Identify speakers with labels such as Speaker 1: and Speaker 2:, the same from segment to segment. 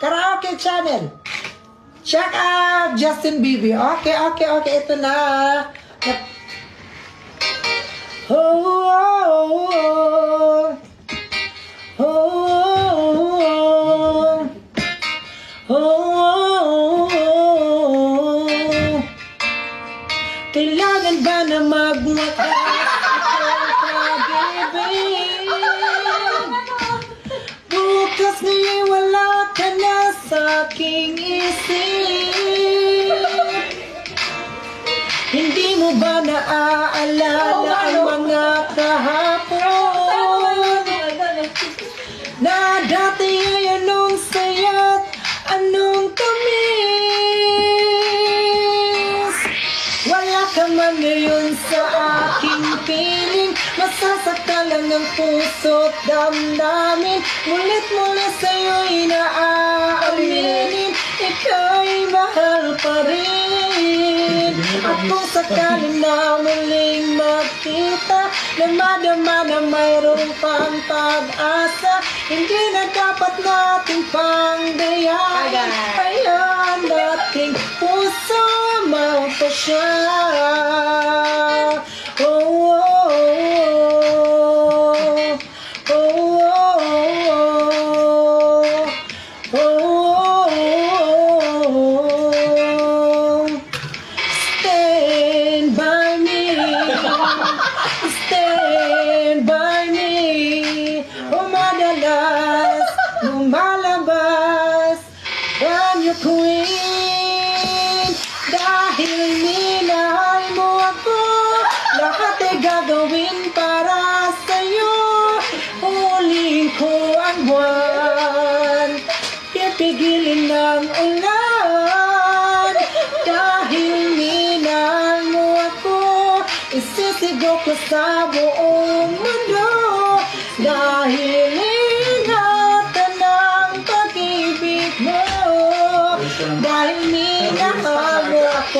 Speaker 1: Karaoke channel. Check out Justin Bieber. Okay, okay, okay. Ito na. Oh, oh, oh, oh, oh, oh, oh, oh. Kailangan ba na magwakas ang aking isip. Hindi mo ba naaalala ang mga kahapon? Na dati ay anong saya't anong tamis? Wala ka man ngayon sa aking piling. Masasakta lang ng puso't damdamin. Mulit-mulit sa'yo'y At kung sakaling na muling magkita Na madama na mayroong pang pag-asa Hindi na dapat nating panggayain Hayaan nating puso magpasya Oh, Dahil mo ako. Lahat ay gagawin para sa'yo. Huling ko ang buwan. Pipigilin ng ulan. Dahil minahal mo ako Isisigaw ko sa buong mundo. Dahil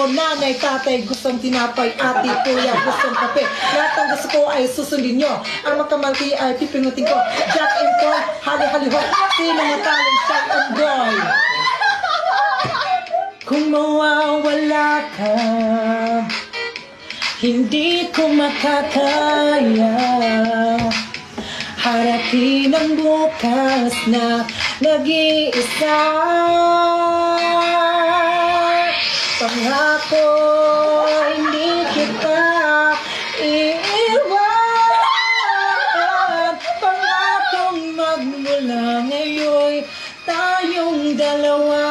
Speaker 1: ako Nanay, tatay, gustong tinapay Ate, kuya, gustong kape. Lahat ng gusto ko ay susundin nyo. Ang magkamalki ay pipingutin ko. Jack and Paul, hali-hali ho Sino matalong shot and boy. Kung mawawala ka Hindi ko makakaya. Harapin ang bukas na nag-iisa Pangako hindi kita iiwan Pangakong magmula ngayon tayong dalawa.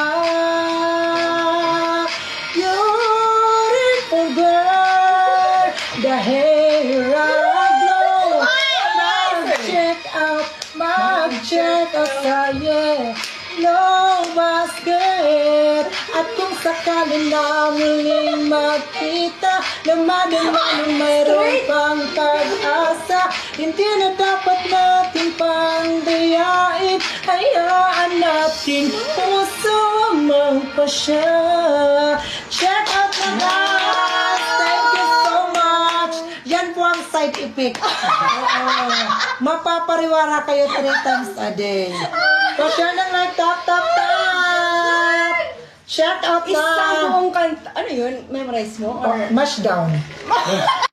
Speaker 1: Beautiful girl, the hair I blow Mag-check out, mag-check out No basket Sakaling na muling magkita Na madama na mayroon pang pag-asa Hindi na dapat natin pangdayain Hayaan natin puso magpasya Check out na guys! Thank you so much! Yan po ang side effect. Oo. Mapapariwara kayo three times a day. Share ng like, tap, tap, tap! Check out
Speaker 2: Isang
Speaker 1: na!
Speaker 2: buong kanta. Ano yun? Memorize mo? Or...
Speaker 1: Mash down.